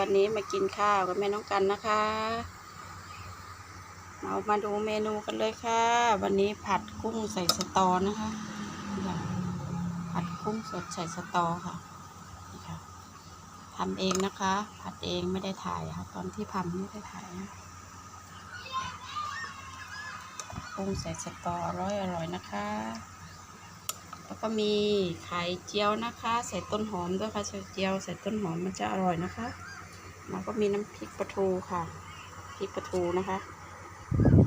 วันนี้มากินข้าวกับแม่น้องกันนะคะ เรามาดูเมนูกันเลยค่ะ วันนี้ผัดกุ้งใส่สตอนะคะคะผัดกุ้งสดใส่สตอค่ะนี่ค่ะทำเองนะคะ ผัดเองไม่ได้ถ่ายค่ะ ตอนที่ทำไม่ได้ถ่ายนะกุ้งใส่สตออร่อยอร่อยนะคะ แล้วก็มีไข่เจียวนะคะ ใส่ต้นหอมด้วยค่ะไข่เจียวใส่ต้นหอมมันจะอร่อยนะคะ แล้วก็มีน้ำพริกปลาทูค่ะ พริกปลาทูนะคะ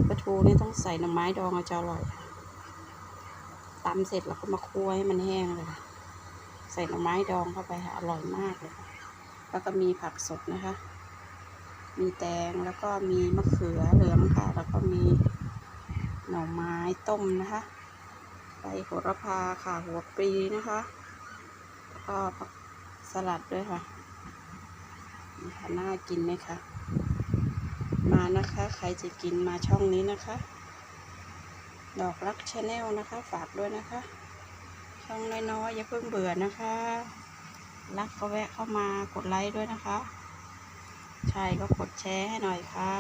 ปลาทูนี่ต้องใส่หน่อไม้ดองเอาจะอร่อยตำเสร็จแล้วก็มาคั่วให้มันแห้งเลยค่ะ ใส่หน่อไม้ดองเข้าไปค่ะ อร่อยมากเลยค่ะ แล้วก็มีผักสดนะคะ มีแตงแล้วก็มีมะเขือเหลืองค่ะ แล้วก็มีหน่อไม้ต้มนะคะ ใบโหระพาค่ะ หัวปลีนะคะ แล้วก็ผักสลัดด้วยค่ะ นี่ค่ะน่ากินไหมคะ มานะคะ ใครจะกินมาช่องนี้นะคะ ดอกรักชาแนลนะคะ ฝากด้วยนะคะ ช่องน้อยๆอย่าเพิ่งเบื่อนะคะ รักก็แวะเข้ามากดไลค์ด้วยนะคะ ใช่ก็กดแชร์ให้หน่อยค่ะ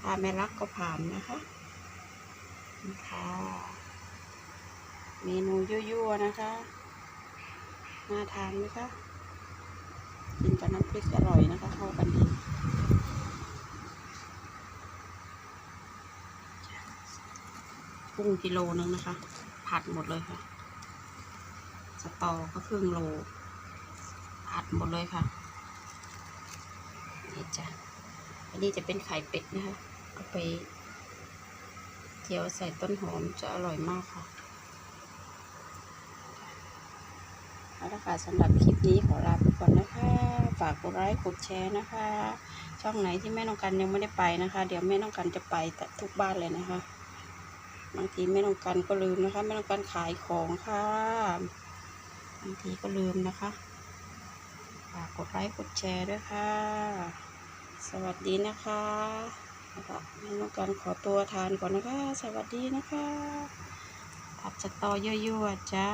ถ้าไม่รักก็ผ่านนะคะนี่ค่ะเมนูยั่วๆนะคะ น่าทานไหมคะ กินกับน้ำพริกอร่อยนะคะเข้ากันดีกุ้งกิโลนึงนะคะ ผัดหมดเลยค่ะ สตอก็ครึ่งโล ผัดหมดเลยค่ะนี่จ้ะอันนี้จะเป็นไข่เป็ดนะคะเอาไปเจียวใส่ต้นหอมจะอร่อยมากค่ะเอาละค่ะสำหรับคลิปนี้ขอลาไปก่อนนะคะากกดไลค์กดแชร์นะคะ ช่องไหนที่แม่น้องกันยังไม่ได้ไปนะคะ เดี๋ยวแม่น้องกันจะไปแต่ทุกบ้านเลยนะคะ บางทีแม่น้องกันก็ลืมนะคะแม่น้องกันขายของค่ะบางทีก็ลืมนะคะฝากกดไลค์กดแชร์ด้วยค่ะ สวัสดีนะคะแล้วก็แม่น้องกันขอตัวทานก่อนนะคะ สวัสดีนะคะผัดสตอยั่วๆจ้า